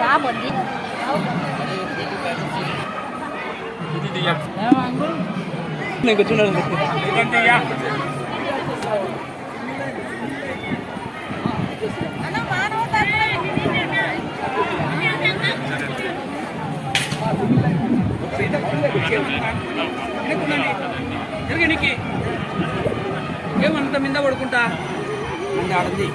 రాబోద్ది నేను కూర్చున్నాను ఏమంత మింద పడుకుంటా? అంటే ఆడంది.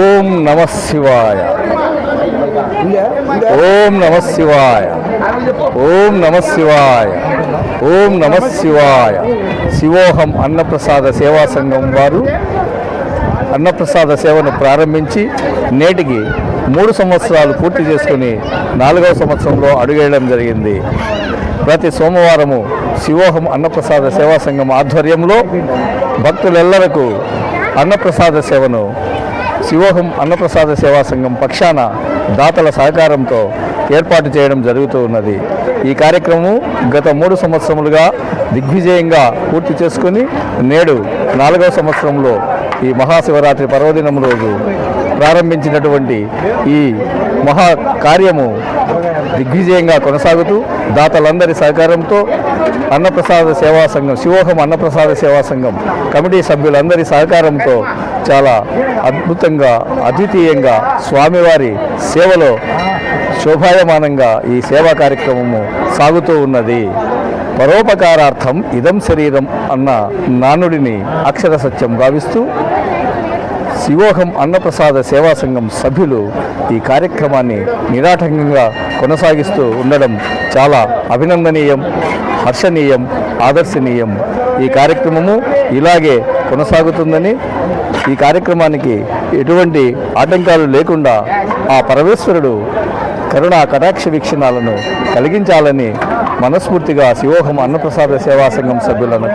ఓం నమ శివాయ. ఓం నమ శివాయ. ఓం నమ శివాయ. ఓం నమ శివాయ. శివోహం అన్నప్రసాద సేవా సంఘం వారు అన్నప్రసాద సేవను ప్రారంభించి నేటికి మూడు సంవత్సరాలు పూర్తి చేసుకుని నాలుగవ సంవత్సరంలో అడుగేయడం జరిగింది. ప్రతి సోమవారము శివోహం అన్నప్రసాద సేవా సంఘం ఆధ్వర్యంలో భక్తులెల్లరకు అన్నప్రసాద సేవను శివోహం అన్నప్రసాద సేవా సంఘం పక్షాన దాతల సహకారంతో ఏర్పాటు చేయడం జరుగుతూ ఉన్నది. ఈ కార్యక్రమం గత మూడు సంవత్సరములుగా దిగ్విజయంగా పూర్తి చేసుకుని నేడు నాలుగవ సంవత్సరంలో ఈ మహాశివరాత్రి పర్వదినం రోజు ప్రారంభించినటువంటి ఈ మహా కార్యము దిగ్విజయంగా కొనసాగుతూ దాతలందరి సహకారంతో అన్నప్రసాద సేవా సంఘం శివోహం అన్నప్రసాద సేవా సంఘం కమిటీ సభ్యులందరి సహకారంతో చాలా అద్భుతంగా అద్వితీయంగా స్వామివారి సేవలో శోభాయమానంగా ఈ సేవా కార్యక్రమము సాగుతూ ఉన్నది. పరోపకారార్థం ఇదం శరీరం అన్న నానుడిని అక్షర సత్యం భావిస్తూ శివోహం అన్నప్రసాద సేవా సంఘం సభ్యులు ఈ కార్యక్రమాన్ని నిరాటంకంగా కొనసాగిస్తూ ఉండడం చాలా అభినందనీయం హర్షణీయం ఆదర్శనీయం. ఈ కార్యక్రమము ఇలాగే కొనసాగుతుందని ఈ కార్యక్రమానికి ఎటువంటి ఆటంకాలు లేకుండా ఆ పరమేశ్వరుడు కరుణా కటాక్ష వీక్షణాలను కలిగించాలని మనస్ఫూర్తిగా శివోహం అన్నప్రసాద సేవా సంఘం సభ్యులను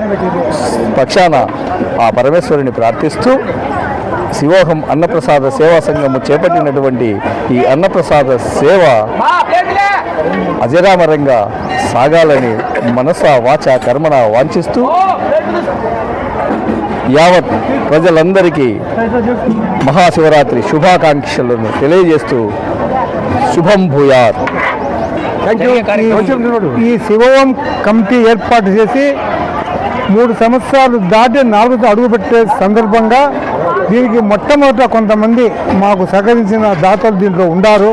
పక్షాన ఆ పరమేశ్వరుని ప్రార్థిస్తూ శివోహం అన్నప్రసాద సేవా సంఘము చేపట్టినటువంటి ఈ అన్నప్రసాద సేవ అజరామరంగా సాగాలని మనస వాచ కర్మణ వాంఛిస్తూ యావత్ ప్రజలందరికీ మహాశివరాత్రి శుభాకాంక్షలను తెలియజేస్తూ శుభం భూయాత్. ఈ శివోం కమిటీ ఏర్పాటు చేసి మూడు సంవత్సరాలు దాటి నాలుగు అడుగుపెట్టే సందర్భంగా దీనికి మొట్టమొదట కొంతమంది మాకు సహకరించిన దాతలు దీంట్లో ఉండారు.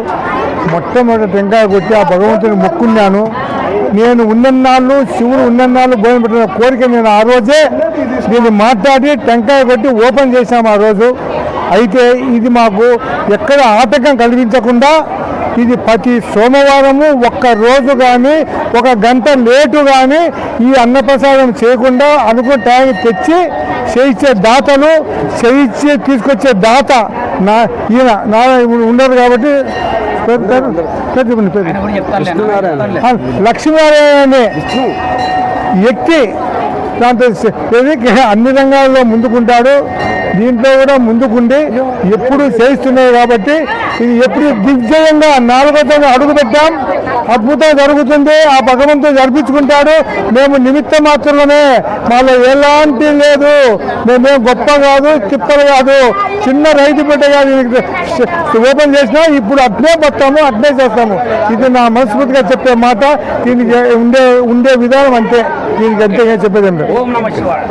మొట్టమొదట టెంకాయ కొట్టి ఆ భగవంతుని మొక్కున్నాను. నేను ఉన్నన్నాళ్ళు శివుడు ఉన్నన్నాళ్ళు భోజనం పెట్టిన కోరిక నేను ఆ రోజే దీన్ని మాట్లాడి టెంకాయ కొట్టి ఓపెన్ చేశాము ఆ రోజు. అయితే ఇది మాకు ఎక్కడ ఆటంకం కలిగించకుండా ఇది ప్రతి సోమవారము ఒక్క రోజు కానీ ఒక గంట లేటు కానీ ఈ అన్నప్రసాదం చేయకుండా అనుకున్న టైం తెచ్చి చేయించే దాతలు చేయించి తీసుకొచ్చే దాత నా ఈయన నా ఉండరు కాబట్టి లక్ష్మీనారాయణ అనే వ్యక్తి దాంతో అన్ని రంగాల్లో ముందుకుంటాడు దీంట్లో కూడా ముందుకుండి ఎప్పుడు చేయిస్తున్నాయి కాబట్టి ఇది ఎప్పుడు దిగ్జయంగా నాలుగో తేదీ అడుగు పెట్టాం. అద్భుతం జరుగుతుంది ఆ భగవంతుడు జరిపించుకుంటాడు. మేము నిమిత్త మాత్రమే మాలో ఎలాంటి లేదు. మేమేం గొప్ప కాదు తిప్పలు కాదు. చిన్న రైతు బిడ్డ కాదు ఓపెన్ చేసినా ఇప్పుడు అట్నే పోతాము అట్నే చేస్తాము. ఇది నా మనస్ఫూర్తిగా చెప్పే మాట దీనికి ఉండే ఉండే విధానం అంతే. దీనికి అంతేగా చెప్పేది ఓం నమ శివాయ.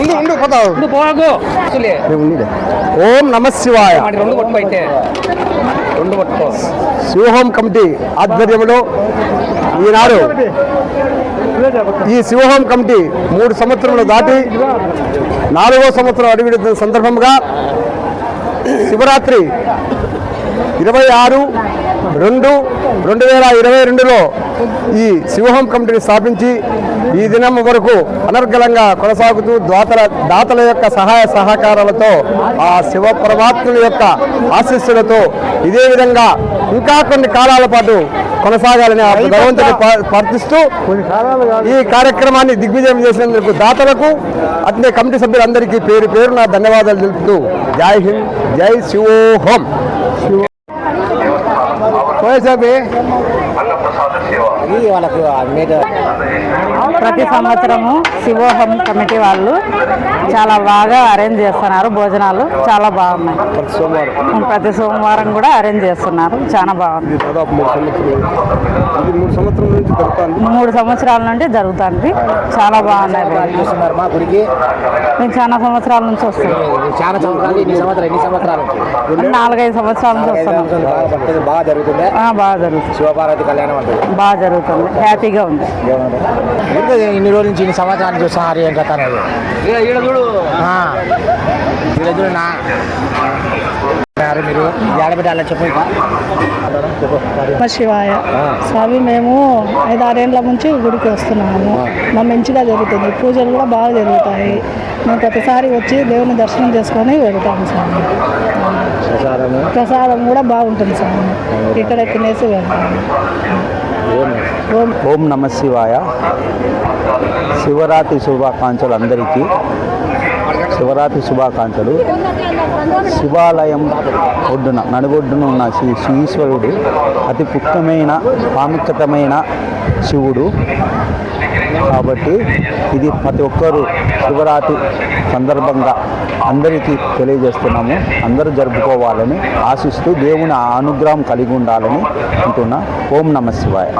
ఉండు ఉండు పోతావు ముందు పోగు అసలే ఓం నమ శివాయ. మరి రెండు పట్టుకో అయితే. రెండు పట్టుకో శివహోం కమిటీ ఆధ్వర్యంలో ఈనాడు ఈ శివహోం కమిటీ మూడు సంవత్సరములు దాటి నాలుగో సంవత్సరం అడుగుతున్న సందర్భంగా శివరాత్రి ఇరవై ఆరు రెండు రెండు వేల ఇరవై రెండులో ఈ శివహోం కమిటీని స్థాపించి ఈ దినం వరకు అనర్గళంగా కొనసాగుతూ దాతల దాతల యొక్క సహాయ సహకారాలతో ఆ శివ పరమాత్ముని యొక్క ఆశీస్సులతో ఇదే విధంగా ఇంకా కొన్ని కాలాల పాటు కొనసాగాలని ఆ భగవంతుని ప్రా- ప్రార్థిస్తూ ఈ కార్యక్రమాన్ని దిగ్విజయం చేసినందుకు దాతలకు అట్లే కమిటీ సభ్యులందరికీ పేరు పేరున ధన్యవాదాలు తెలుపుతూ జై హింద్ జై శివోహం. Pois é, bem. పోయేసాబి ప్రతి సంవత్సరము శివోహం కమిటీ వాళ్ళు చాలా బాగా అరేంజ్ చేస్తున్నారు. భోజనాలు చాలా బాగున్నాయి. సోమవారం. ప్రతి సోమవారం కూడా అరేంజ్ చేస్తున్నారు. చాలా బాగుంది. మూడు సంవత్సరాలు. నుండి జరుగుతుంది. చాలా బాగున్నాయి మేము చాలా సంవత్సరాల నుంచి వస్తున్నాం. చాలా సంవత్సరాలు నాలుగైదు సంవత్సరాల నుంచి వస్తున్నాం. బాగా జరుగుతుంది? బాగా జరుగుతుంది. శివపార్వతి కళ్యాణం బాగా జరుగుతుంది. హ్యాపీగా ఉంది. ఇన్ని రోజుల నుంచి ఇన్ని సంవత్సరాలు చూస్తున్నారు ఏం కథ అనేది. ఈడ నా. మీరు? ఏడబెట్టాలని చెప్పు శివాయ. స్వామి మేము ఐదారేళ్ళ నుంచి గుడికి వస్తున్నాము. మా మంచిగా జరుగుతుంది. పూజలు కూడా బాగా జరుగుతాయి. మేము ప్రతిసారి వచ్చి దేవుని దర్శనం చేసుకొని వెళ్తాము స్వామి. ప్రసాదం కూడా బాగుంటుంది స్వామి. ఇక్కడ తినేసి వెళ్తాము. ఓం ఓం నమ శివాయ. శివరాత్రి శుభాకాంక్షలు అందరికీ. శివరాత్రి శుభాకాంక్షలు. శివాలయం ఒడ్డున నడుగొడ్డున ఉన్న శ్రీ శ్రీ ఈశ్వరుడు అతి ముఖ్యమైన ప్రాముఖ్యతమైన శివుడు. కాబట్టి ఇది ప్రతి ఒక్కరూ శివరాత్రి సందర్భంగా అందరికీ తెలియజేస్తున్నాము. అందరూ జరుపుకోవాలని ఆశిస్తూ దేవుని అనుగ్రహం కలిగి ఉండాలని అంటున్నా. ఓం నమ శివాయ.